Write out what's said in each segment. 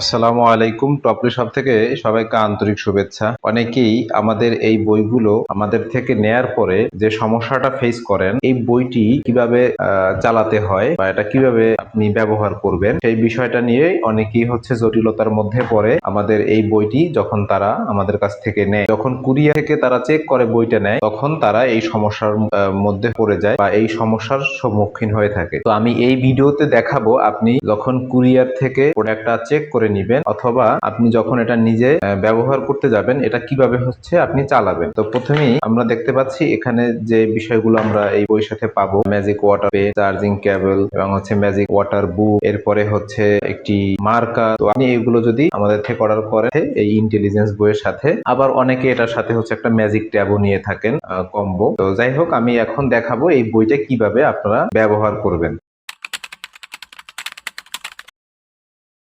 আসসালামু আলাইকুম Topley shop থেকে সবাইকে আন্তরিক শুভেচ্ছা। অনেকেই আমাদের এই বইগুলো আমাদের থেকে নেয়ার পরে যে সমস্যাটা ফেস করেন, এই বইটি কীভাবে চালাতে হয় বা এটা কীভাবে আপনি ব্যবহার করবেন, সেই বিষয়টা নিয়ে অনেকেই হচ্ছে জটিলতার মধ্যে পড়ে আমাদের এই বইটি যখন তারা আমাদের কাছ থেকে নেয়। যখন কুরিয়ার থেকে তারা চেক করে বইটা নেয়, তখন তারা এই সমস্যার মধ্যে পড়ে যায় বা এই সমস্যার সম্মুখীন হয়ে থাকে। তো আমি এই ভিডিওতে দেখাবো, আপনি যখন কুরিয়ার থেকে প্রোডাক্টটা চেক করে নিবেন অথবা আপনি যখন এটা নিজে ব্যবহার করতে যাবেন, এটা কীভাবে হচ্ছে আপনি চালাবেন। তো প্রথমেই আমরা দেখতে পাচ্ছি এখানে যে বিষয়গুলো আমরা এই বইয়ের সাথে পাবো magic water pen charging cable এবং হচ্ছে ম্যাজিক ওয়াটার বুক এরপরে হচ্ছে একটি মার্কা তো আপনি এগুলো যদি আমাদের থেকে অর্ডার করেন, এই ইন্টেলিজেন্স বইয়ের সাথে। আবার অনেকে এটার সাথে হচ্ছে একটা ম্যাজিক ট্যাবও নিয়ে থাকেন কম্বো তো যাই হোক, আমি এখন দেখাবো এই বইটা কীভাবে আপনারা ব্যবহার করবেন।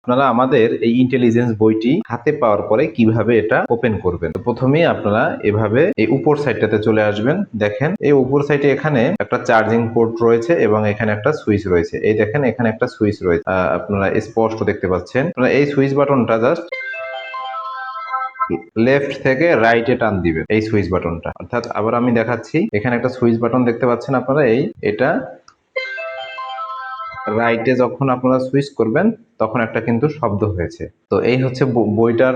আপনারা আমাদের এই ইন্টেলিজেন্স বইটি হাতে পাওয়ার পরে কীভাবে এটা ওপেন করবেন? তো প্রথমেই আপনারা এভাবে এই উপর সাইডটাতে চলে আসবেন। দেখেন, এই উপর সাইডে এখানে একটা চার্জিং পোর্ট রয়েছে এবং এখানে একটা সুইচ রয়েছে। এই দেখেন, এখানে একটা সুইচ রয়েছে। আপনারা স্পষ্ট দেখতে পাচ্ছেন। আপনারা এই সুইচ বাটনটা জাস্ট লেফট থেকে রাইটে টান দিবেন, এই সুইচ বাটনটা অর্থাৎ আবার আমি দেখাচ্ছি, এখানে একটা সুইচ বাটন দেখতে পাচ্ছেন আপনারা? এই, এটা রাইটে যখন আপনারা সুইচ করবেন, তখন একটা কিন্তু শব্দ হয়েছে। তো এই হচ্ছে বইটার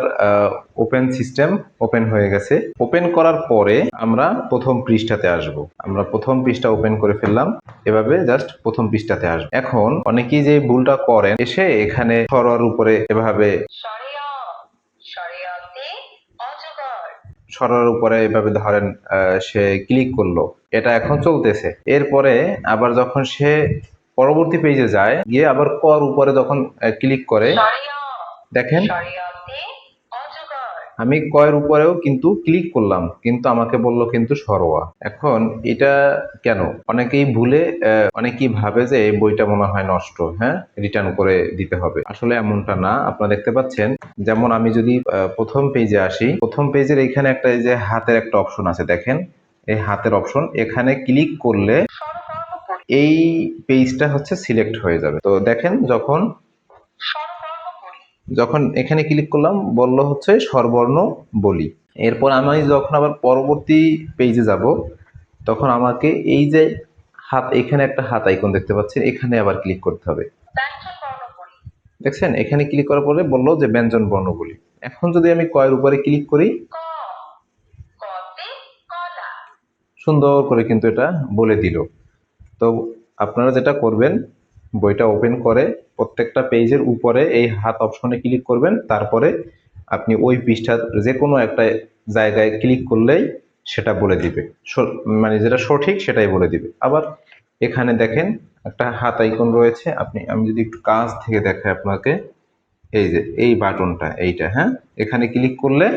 ওপেন সিস্টেম ওপেন হয়ে গেছে। ওপেন করার পরে আমরা প্রথম পৃষ্ঠাতে আসব। আমরা প্রথম পৃষ্ঠা ওপেন করে ফেললাম। এভাবে জাস্ট প্রথম পৃষ্ঠাতে আসব। এখন অনেকেই যে ভুলটা করেন, এসে এখানে সরার উপরে এভাবে সরার উপরে এভাবে ধরেন সে ক্লিক করল। এটা এখন চলতেছে। এরপরে আবার যখন সে পরবর্তী পেজে যায় গিয়ে আবার কর উপরে যখন ক্লিক করে দেখেন আমি কয়ের উপরেও কিন্তু ক্লিক করলাম কিন্তু আমাকে বলল কিন্তু সরোয়া। এখন এটা কেন? অনেকেই ভুলে অনেকেই ভাবে যে এই বইটা মনে হয় নষ্ট হ্যাঁ? রিটার্ন করে দিতে হবে। আসলে এমনটা না আপনারা দেখতে পাচ্ছেন যেমন আমি যদি প্রথম পেজে আসি প্রথম পেজের এখানে একটা এই যে হাতের একটা অপশন আছে দেখেন? এই হাতের অপশন এখানে ক্লিক করলে এই পেজটা হচ্ছে সিলেক্ট হয়ে যাবে। তো দেখেন যখন যখন এখানে ক্লিক করলাম, বলল হচ্ছে স্বরবর্ণ বলি। এরপর আমি যখন আবার পরবর্তী পেজে যাব, তখন আমাকে এই যে হাত, এখানে একটা হাত আইকন দেখতে পাচ্ছেন, এখানে আবার ক্লিক করতে হবে। দেখছেন? এখানে ক্লিক করার পরে বলল যে ব্যঞ্জন বর্ণগুলি এখন যদি আমি কয়ের উপরে ক্লিক করি, সুন্দর করে কিন্তু এটা বলে দিল। তো আপনারা যেটা করবেন, বইটা ওপেন করে প্রত্যেকটা পেজের উপরে এই হাত অপশনে ক্লিক করবেন। তারপরে আপনি ওই পৃষ্ঠার যে কোনো একটা জায়গায় ক্লিক করলেই সেটা বলে দিবে। মানে যেটা সঠিক সেটাই বলে দিবে। আবার এখানে দেখেন একটা হাত আইকন রয়েছে। আপনি, আমি যদি একটু কাছ থেকে দেখাই আপনাকে, এই যে, এই বাটনটা, এইটা হ্যাঁ? এখানে ক্লিক করলে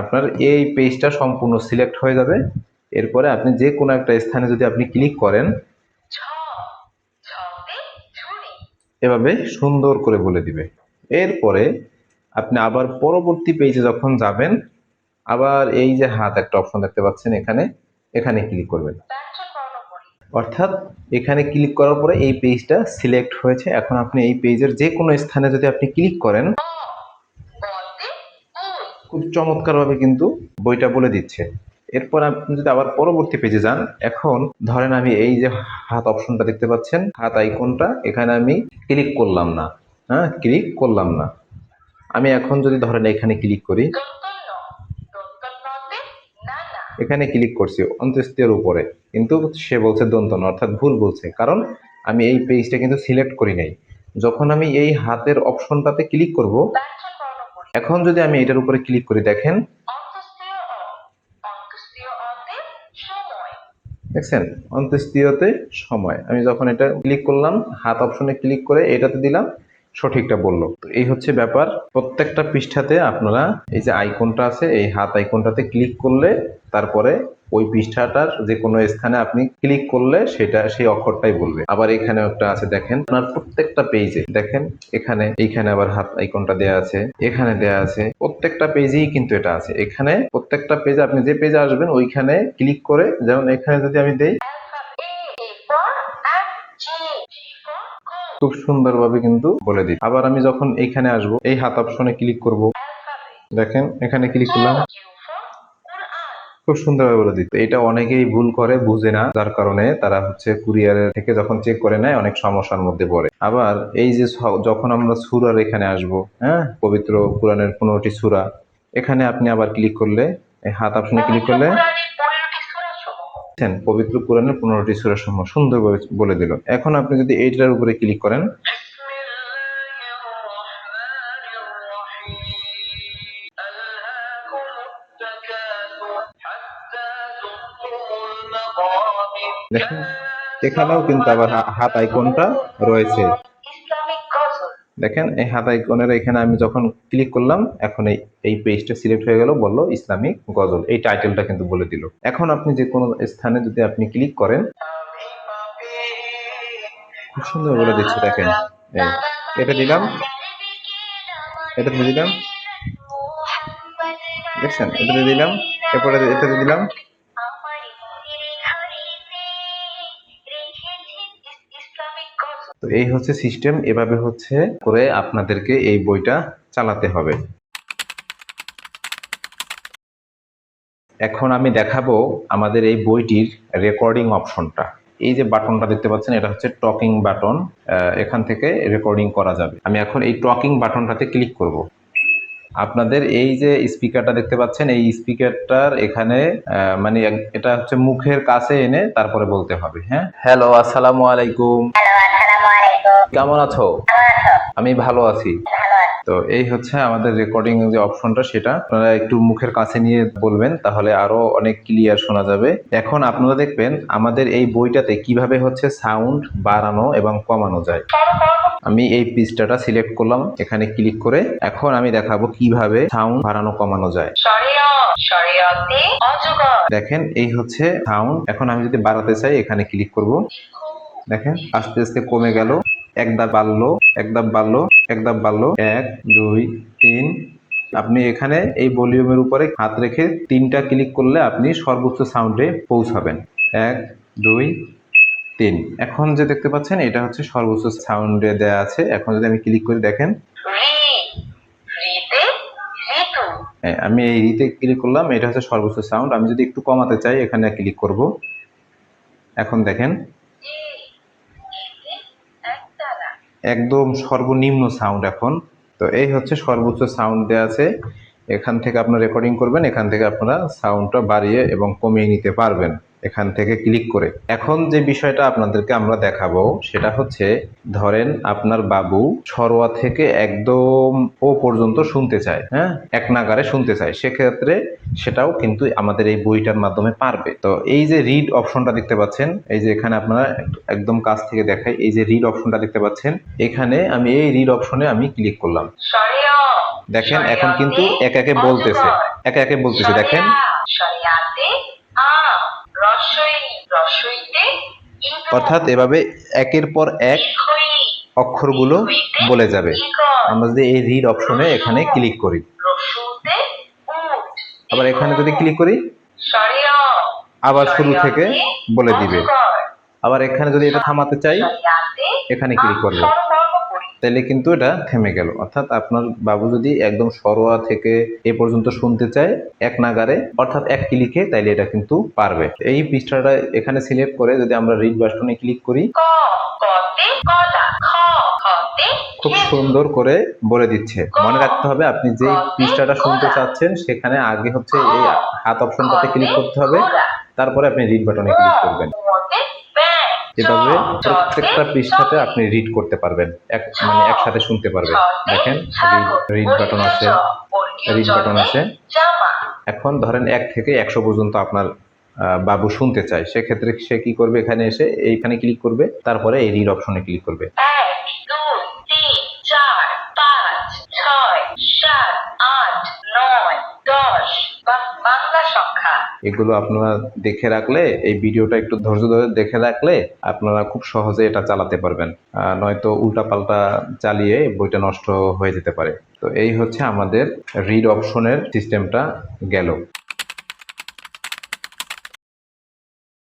আপনার এই পেজটা সম্পূর্ণ সিলেক্ট হয়ে যাবে। এরপরে আপনি যে কোনো একটা স্থানে যদি আপনি ক্লিক করেন এভাবে সুন্দর করে বলে দিবে। এরপরে আপনি আবার পরবর্তী পেজে যখন যাবেন আবার এই যে হাত একটা অপশন দেখতে পাচ্ছেন এখানে এখানে ক্লিক করবেন। অর্থাৎ এখানে ক্লিক করার পরে এই পেজটা সিলেক্ট হয়েছে। এখন আপনি এই পেজের যে কোনো স্থানে যদি আপনি ক্লিক করেন খুব চমৎকারভাবে কিন্তু বইটা বলে দিচ্ছে। এরপর আপনি যদি আবার পরবর্তী পেজে যান, এখন ধরেন আমি এই যে হাত অপশনটা দেখতে পাচ্ছেন, হাত আইকনটা এখানে আমি ক্লিক করলাম না। হ্যাঁ ক্লিক করলাম না। আমি এখন যদি ধরেন এখানে ক্লিক করি, এখানে ক্লিক করছি অন্ত্যেষ্টের উপরে। কিন্তু সে বলছে দন্তন অর্থাৎ ভুল বলছে। কারণ আমি এই পেজটা কিন্তু সিলেক্ট করি নাই। যখন আমি এই হাতের অপশনটাতে ক্লিক করব, এখন যদি আমি এটার উপরে ক্লিক করি, দেখেন দেখছেন? অন্ত্যেষ্টিয়তে সময়। আমি যখন এটা ক্লিক করলাম হাত অপশনে ক্লিক করে এটাতে দিলাম সঠিকটা বলল। তো এই হচ্ছে ব্যাপার। প্রত্যেকটা পৃষ্ঠাতে আপনারা এই যে আইকনটা আছে, এই হাত আইকনটাতে ক্লিক করলে তারপরে ওই পৃষ্ঠাটার যে কোনো স্থানে আপনি ক্লিক করলে সেটা সেই অক্ষরটাই বলবে। আবার এখানে একটা আছে, দেখেন। আপনার প্রত্যেকটা পেজে, দেখেন, এখানে, এইখানে আবার হাত আইকনটা দেয়া আছে, এখানে দেয়া আছে, প্রত্যেকটা পেজেই কিন্তু এটা আছে। এখানে প্রত্যেকটা পেজে আপনি যে পেজে আসবেন, ওইখানে ক্লিক করে যেমন এখানে যদি আমি দেই খুব সুন্দরভাবে কিন্তু বলে দিই। আবার আমি যখন এইখানে আসব, এই হাত অপশনে ক্লিক করব। দেখেন, এখানে ক্লিক করলাম. খুব সুন্দরভাবে বলে দিত এটা অনেকেই ভুল করে, বুঝে না। যার কারণে তারা হচ্ছে কুরিয়ারের থেকে যখন চেক করে নেয়, অনেক সমস্যার মধ্যে পড়ে। আবার এই যে যখন আমরা সুরার এখানে আসব হ্যাঁ পবিত্র কোরআনের পনেরোটি সুরা, এখানে আপনি আবার ক্লিক করলে হাত অপশনে ক্লিক করলে কোরআনের পনেরোটি সূরা সমূহ দেখছেন পবিত্র কোরআনের পনেরোটি সুরার সমূহ সুন্দরভাবে বলে দিল। এখন আপনি যদি এইটার উপরে ক্লিক করেন। দেখেন, এখানেও কিন্তু আবার হাত আইকনটা রয়েছে। দেখেন, এই হাত আইকনের এখানে আমি যখন ক্লিক করলাম, এখন এই এই পেজটা সিলেক্ট হয়ে গেল, বলল ইসলামিক গজল। এই টাইটেলটা কিন্তু বলে দিল। এখন আপনি যে কোনো স্থানে যদি আপনি ক্লিক করেন, খুব সুন্দর বলে দিচ্ছে, দেখেন। এটা দিলাম। এটাতে দিলাম। দেখছেন? এটাতে দিলাম। এরপরে এটাতে দিলাম। তো এই হচ্ছে সিস্টেম এভাবে হচ্ছে করে আপনাদেরকে এই বইটা চালাতে হবে। এখন আমি দেখাবো আমাদের এই বইটির রেকর্ডিং অপশনটা এই যে বাটনটা দেখতে পাচ্ছেন এটা হচ্ছে টকিং বাটন এখান থেকে রেকর্ডিং করা যাবে। আমি এখন এই টকিং বাটনটাতে ক্লিক করব। আপনাদের এই যে স্পিকারটা দেখতে পাচ্ছেন এই স্পিকারটার এখানে আহ, মানে এটা হচ্ছে মুখের কাছে এনে তারপরে বলতে হবে হ্যাঁ? হ্যালো আসসালামু আলাইকুম। কেমন আছো? আমি ভালো আছি। তো এই হচ্ছে আমাদের রেকর্ডিং যে অপশনটা সেটা আপনারা একটু মুখের কাছে নিয়ে বলবেন তাহলে আরও অনেক ক্লিয়ার শোনা যাবে। এখন আপনারা দেখবেন আমাদের এই বইটাতে কীভাবে হচ্ছে সাউন্ড বাড়ানো এবং কমানো যায়। আমি এই পৃষ্ঠাটা সিলেক্ট করলাম এখানে ক্লিক করে। এখন আমি দেখাবো কীভাবে সাউন্ড বাড়ানো কমানো যায়। দেখেন এই হচ্ছে সাউন্ড এখন আমি যদি বাড়াতে চাই এখানে ক্লিক করব। দেখেন আস্তে আস্তে কমে গেল। এক ধাপ বাড়লো এক ধাপ বাড়লো এক ধাপ বাড়লো। এক দুই তিন। আপনি এখানে এই ভলিউমের উপরে হাত রেখে তিনটা ক্লিক করলে আপনি সর্বোচ্চ সাউন্ডে পৌঁছাবেন। এক দুই তিন। এখন যে দেখতে পাচ্ছেন এটা হচ্ছে সর্বোচ্চ সাউন্ডে দেয়া আছে। এখন যদি আমি ক্লিক করে দেখেন। হ্যাঁ, আমি এই রিতে ক্লিক করলাম এটা হচ্ছে সর্বোচ্চ সাউন্ড। আমি যদি একটু কমাতে চাই এখানে ক্লিক করব। এখন দেখেন। একদম সর্বনিম্ন সাউন্ড এখন। তো এই হচ্ছে সর্বোচ্চ সাউন্ড দেওয়া আছে। এখান থেকে আপনারা রেকর্ডিং করবেন, এখান থেকে আপনারা সাউন্ডটা বাড়িয়ে এবং কমিয়ে নিতে পারবেন। এখান থেকে ক্লিক করে। এখন যে বিষয়টা আপনাদেরকে আমরা দেখাবো সেটা হচ্ছে ধরেন আপনার বাবু সরোয়া থেকে একদম ও পর্যন্ত শুনতে চায় হ্যাঁ? এক নাগারে শুনতে চায়। সেক্ষেত্রে সেটাও কিন্তু আমাদের এই বইটার মাধ্যমে পারবে। তো এই যে রিড অপশনটা দেখতে পাচ্ছেন এই যে এখানে আপনারা একদম কাছ থেকে দেখাই এই যে রিড অপশনটা দেখতে পাচ্ছেন এখানে আমি এই রিড অপশনে আমি ক্লিক করলাম। দেখেন এখন কিন্তু একে একে বলতেছে। একে একে বলতেছে দেখেন। অর্থাৎ এভাবে একের পর এক অক্ষরগুলো বলে যাবে। আমরা যদি এই রিড অপশনে এখানে ক্লিক করি। আবার এখানে যদি ক্লিক করি, আবার শুরু থেকে বলে দিবে। আবার এখানে যদি এটা থামাতে চাই, এখানে ক্লিক করব তাহলে কিন্তু এটা থেমে গেল। অর্থাৎ আপনার বাবু যদি একদম সরোয়া থেকে এ পর্যন্ত শুনতে চায় এক নাগারে অর্থাৎ এক ক্লিকে তাইলে এটা কিন্তু পারবে। এই পৃষ্ঠাটা এখানে সিলেক্ট করে যদি আমরা রিড বাটনে ক্লিক করি খুব সুন্দর করে বলে দিচ্ছে। মনে রাখতে হবে আপনি যে পৃষ্ঠাটা শুনতে চাচ্ছেন সেখানে আগে হচ্ছে এই হাত অপশনটাতে ক্লিক করতে হবে। তারপরে আপনি রিড বাটনে ক্লিক করবেন। এভাবে প্রত্যেকটা পৃষ্ঠাতে আপনি রিড করতে পারবেন। এক মানে একসাথে শুনতে পারবেন। দেখেন ছাগল, রিড বাটন আছে। রিড বাটন আছে। এখন ধরেন এক থেকে একশো পর্যন্ত আপনার বাবু শুনতে চায়। সেক্ষেত্রে সে কি করবে এখানে এসে? এইখানে ক্লিক করবে। তারপরে এই রিড অপশনে ক্লিক করবে। দশ এগুলো আপনারা দেখে রাখলে, এই ভিডিওটা একটু ধৈর্য ধরে দেখে রাখলে আপনারা খুব সহজে এটা চালাতে পারবেন। নয়তো উল্টাপাল্টা চালিয়ে বইটা নষ্ট হয়ে যেতে পারে। তো এই হচ্ছে আমাদের রিড অপশনের সিস্টেমটা গেল।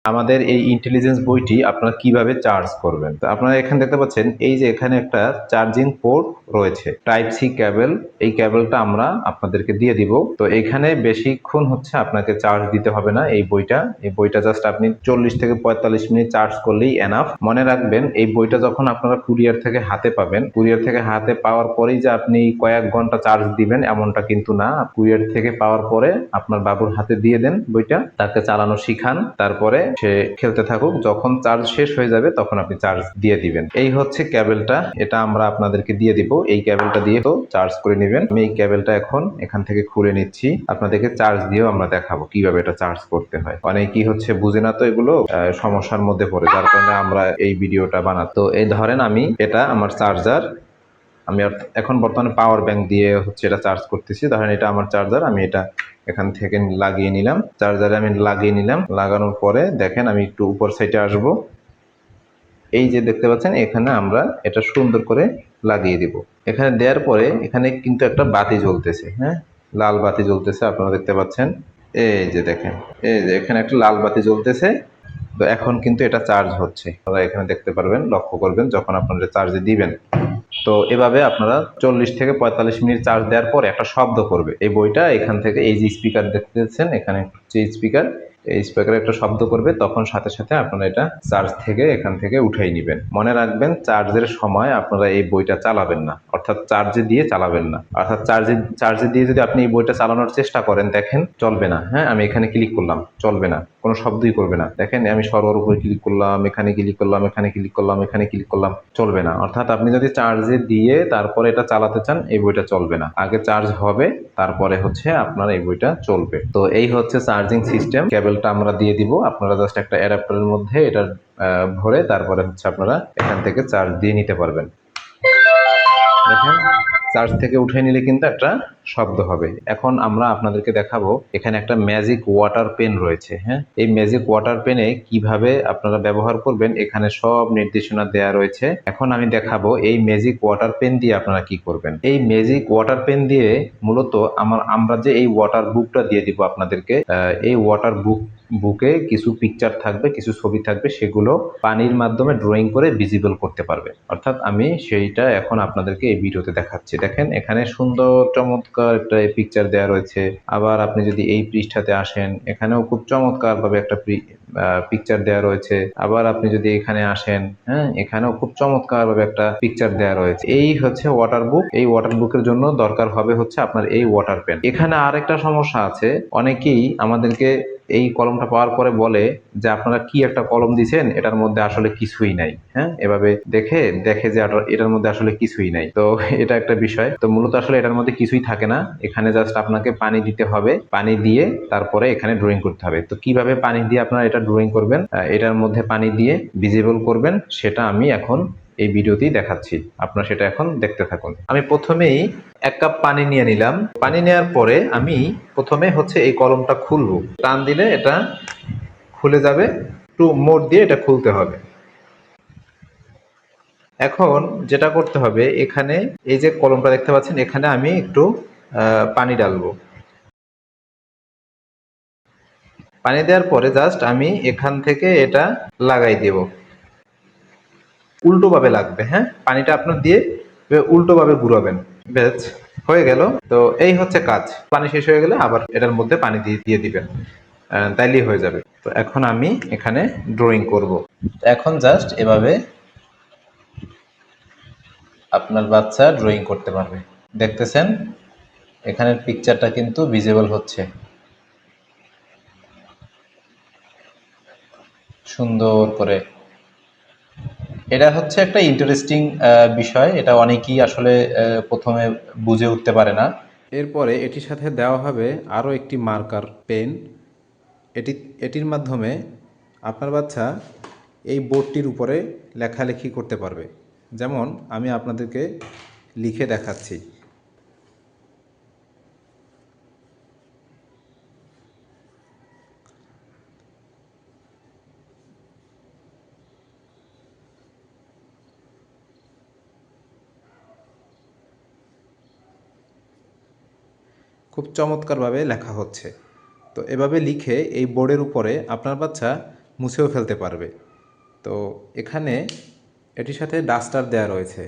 আমাদের এই ইন্টেলিজেন্স বইটি আপনারা কীভাবে চার্জ করবেন? তো আপনারা এখানে দেখতে পাচ্ছেন, এই যে এখানে একটা চার্জিং পোর্ট রয়েছে। টাইপ সি ক্যাবেল এই ক্যাবেলটা আমরা আপনাদেরকে দিয়ে দিব। তো এখানে বেশিক্ষণ হচ্ছে আপনাকে চার্জ দিতে হবে না এই বইটা। এই বইটা জাস্ট আপনি চল্লিশ থেকে পঁয়তাল্লিশ মিনিট চার্জ করলেই এনাফ মনে রাখবেন, এই বইটা যখন আপনারা কুরিয়ার থেকে হাতে পাবেন কুরিয়ার থেকে হাতে পাওয়ার পরেই যে আপনি কয়েক ঘণ্টা চার্জ দিবেন এমনটা কিন্তু না। কুরিয়ার থেকে পাওয়ার পরে আপনার বাবুর হাতে দিয়ে দেন বইটা, তাকে চালানো শিখান। তারপরে সে খেলতে থাকুক, যখন চার্জ শেষ হয়ে যাবে তখন আপনি চার্জ দিয়ে দিবেন। এই হচ্ছে ক্যাবেলটা এটা আমরা আপনাদেরকে দিয়ে দিব। এই ক্যাবেলটা দিয়ে তো চার্জ করে নেবেন। আমি এই ক্যাবেলটা এখন এখান থেকে খুলে নিচ্ছি। আপনাদেরকে চার্জ দিয়েও আমরা দেখাবো কীভাবে এটা চার্জ করতে হয়। অনেকেই হচ্ছে বুঝে না তো এগুলো সমস্যার মধ্যে পড়ে। যার কারণে আমরা এই ভিডিওটা বানাতো এই ধরেন আমি এটা আমার চার্জার আমি এখন বর্তমানে পাওয়ার ব্যাংক দিয়ে হচ্ছে এটা চার্জ করতেছি। ধরেন এটা আমার চার্জার আমি এটা এখান থেকে লাগিয়ে নিলাম। চার্জারে আমি লাগিয়ে নিলাম। লাগানোর পরে দেখেন আমি একটু উপর সাইডে আসব। এই যে দেখতে পাচ্ছেন, এখানে আমরা এটা সুন্দর করে লাগিয়ে দিব। এখানে দেওয়ার পরে এখানে কিন্তু একটা বাতি জ্বলতেছে হ্যাঁ? লাল বাতি জ্বলতেছে, আপনারা দেখতে পাচ্ছেন। এই যে দেখেন, এই যে এখানে একটা লাল বাতি জ্বলতেছে। তো এখন কিন্তু এটা চার্জ হচ্ছে। আপনারা এখানে দেখতে পারবেন, লক্ষ্য করবেন, যখন আপনারা চার্জে দিবেন। তো এভাবে আপনারা চল্লিশ থেকে পঁয়তাল্লিশ মিনিট চার্জ দেওয়ার পর একটা শব্দ করবে। এই বইটা এখান থেকে এই যে স্পিকার দেখতেছেন, এখানে যে স্পিকার এই স্পিকারে একটা শব্দ করবে, তখন সাথে সাথে আপনারা এটা চার্জ থেকে এখান থেকে উঠাই নেবেন। মনে রাখবেন চার্জের সময় আপনারা এই বইটা চালাবেন না। অর্থাৎ চার্জে দিয়ে চালাবেন না। অর্থাৎ চার্জে চার্জে দিয়ে যদি আপনি এই বইটা চালানোর চেষ্টা করেন, দেখেন চলবে না। হ্যাঁ আমি এখানে ক্লিক করলাম, চলবে না। কোনো শব্দই করবে না। দেখেন, আমি সর্বর উপরে ক্লিক করলাম, এখানে ক্লিক করলাম, এখানে ক্লিক করলাম, এখানে ক্লিক করলাম, চলবে না। অর্থাৎ আপনি যদি চার্জে দিয়ে তারপরে এটা চালাতে চান, এই বইটা চলবে না। আগে চার্জ হবে তারপরে হচ্ছে আপনার এই বইটা চলবে। তো এই হচ্ছে চার্জিং সিস্টেম। কেবলটা আমরা দিয়ে দিব। আপনারা জাস্ট একটা অ্যাডাপ্টারের মধ্যে এটা ভরে তারপরে হচ্ছে আপনারা এখান থেকে চার্জ দিয়ে নিতে পারবেন। দেখেন। চার্জ থেকে উঠে নিলে কিন্তু একটা শব্দ হবে। এখন আমরা আপনাদেরকে দেখাবো, এখানে একটা ম্যাজিক ওয়াটার পেন রয়েছে হ্যাঁ? এই ম্যাজিক ওয়াটার পেনে কীভাবে আপনারা ব্যবহার করবেন, এখানে সব নির্দেশনা দেওয়া রয়েছে। এখন আমি দেখাবো এই ম্যাজিক ওয়াটার পেন দিয়ে আপনারা কি করবেন। এই ম্যাজিক ওয়াটার পেন দিয়ে মূলত আমার, আমরা যে এই ওয়াটার বুকটা দিয়ে দিব আপনাদেরকে এই ওয়াটার বুক বুকে কিছু পিকচার থাকবে, কিছু ছবি থাকবে, সেগুলো পানির মাধ্যমে ড্রয়িং করে ভিজিবল করতে পারবে। অর্থাৎ আমি সেইটা এখন আপনাদেরকে এই ভিডিওতে দেখাচ্ছি। দেখেন, এখানে সুন্দর চমৎকার একটা পিকচার দেওয়া রয়েছে। আবার আপনি যদি এই পৃষ্ঠাতে আসেন, এখানেও খুব চমৎকার ভাবে একটা পিকচার দেওয়া রয়েছে। আবার আপনি যদি এখানে আসেন হ্যাঁ এখানেও খুব চমৎকার ভাবে একটা পিকচার দেওয়া রয়েছে। এই হচ্ছে ওয়াটার বুক এই ওয়াটার বুকের জন্য দরকার হবে হচ্ছে আপনার এই ওয়াটার পেন এখানে আরেকটা সমস্যা আছে। অনেকেই আমাদেরকে এই কলমটা পাওয়ার পরে বলে যে আপনারা কি একটা কলম দিছেন, এটার মধ্যে আসলে কিছুই নাই। হ্যাঁ? এভাবে দেখে দেখে যে এটার মধ্যে আসলে কিছুই নাই। তো এটা একটা বিষয়। তো মূলত আসলে এটার মধ্যে কিছুই থাকে না। এখানে জাস্ট আপনাকে পানি দিতে হবে। পানি দিয়ে তারপরে এখানে ড্রয়িং করতে হবে। তো কীভাবে পানি দিয়ে আপনারা এটা ড্রয়িং করবেন? এটার মধ্যে পানি দিয়ে ভিজিবল করবেন, সেটা আমি এখন এই ভিডিওতেই দেখাচ্ছি। আপনারা সেটা এখন দেখতে থাকুন। আমি প্রথমেই এক কাপ পানি নিয়ে নিলাম। পানি নেওয়ার পরে আমি প্রথমে হচ্ছে এই কলমটা খুলবো। টান দিলে এটা খুলে যাবে। একটু মোড় দিয়ে এটা খুলতে হবে। এখন যেটা করতে হবে, এখানে এই যে কলমটা দেখতে পাচ্ছেন, এখানে আমি একটু পানি ডালবো। পানি দেওয়ার পরে জাস্ট আমি এখান থেকে এটা লাগাই দেব। উল্টো ভাবে লাগবে হ্যাঁ? পানিটা আপনার দিয়ে উল্টো ভাবে ঘুরাবেন। বেশ হয়ে গেল। তো এই হচ্ছে কাজ। পানি শেষ হয়ে গেলে আবার এটার মধ্যে পানি দিয়ে দিয়ে দিবেন। আহ, তাইলেই হয়ে যাবে। তো এখন আমি এখানে ড্রয়িং করব। এখন জাস্ট এভাবে আপনার বাচ্চা ড্রয়িং করতে পারবে। দেখতেছেন? এখানের পিকচারটা কিন্তু ভিজিবল হচ্ছে। সুন্দর করে এটা হচ্ছে একটা ইন্টারেস্টিং বিষয়। এটা অনেকেই আসলে প্রথমে বুঝে উঠতে পারে না। এরপরে এটির সাথে দেওয়া হবে আরও একটি মার্কার পেন। এটি, এটির মাধ্যমে আপনার বাচ্চা এই বোর্ডটির উপরে লেখালেখি করতে পারবে। যেমন আমি আপনাদেরকে লিখে দেখাচ্ছি। খুব চমৎকারভাবে লেখা হচ্ছে। তো এভাবে লিখে এই বোর্ডের উপরে আপনার বাচ্চা মুছেও ফেলতে পারবে। তো এখানে এটির সাথে ডাস্টার দেয়া রয়েছে।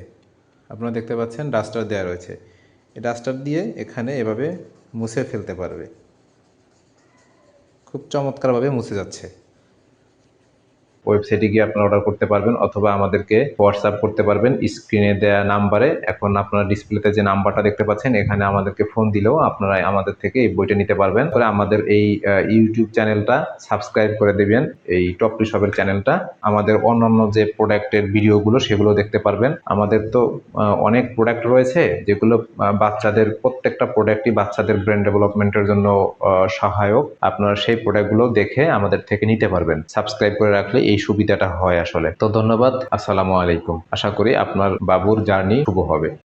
আপনারা দেখতে পাচ্ছেন ডাস্টার দেয়া রয়েছে। এই ডাস্টার দিয়ে এখানে এভাবে মুছে ফেলতে পারবে। খুব চমৎকারভাবে মুছে যাচ্ছে। ওয়েবসাইটে গিয়ে আপনারা অর্ডার করতে পারবেন অথবা আমাদেরকে হোয়াটসঅ্যাপ করতে পারবেন। স্ক্রিনে দেওয়া নাম্বারে এখন আপনারা ডিসপ্লেতে যে নাম্বারটা দেখতে পাচ্ছেন, এখানে আমাদেরকে ফোন দিলেও আপনারা আমাদের থেকে এই বইটা নিতে পারবেন। তাহলে আমাদের এই ইউটিউব চ্যানেলটা সাবস্ক্রাইব করে দেবেন, এই টপলি শপের চ্যানেলটা আমাদের অন্যান্য যে প্রোডাক্টের ভিডিওগুলো সেগুলো দেখতে পারবেন। আমাদের তো অনেক প্রোডাক্ট রয়েছে যেগুলো বাচ্চাদের, প্রত্যেকটা প্রোডাক্টই বাচ্চাদের ব্রেন ডেভেলপমেন্টের জন্য সহায়ক। আপনারা সেই প্রোডাক্টগুলো দেখে আমাদের থেকে নিতে পারবেন। সাবস্ক্রাইব করে রাখলে এই সুবিধাটা হয় আসলে। তো ধন্যবাদ, আসসালামু আলাইকুম। আশা করি আপনার বাবুর জার্নি শুভ হবে।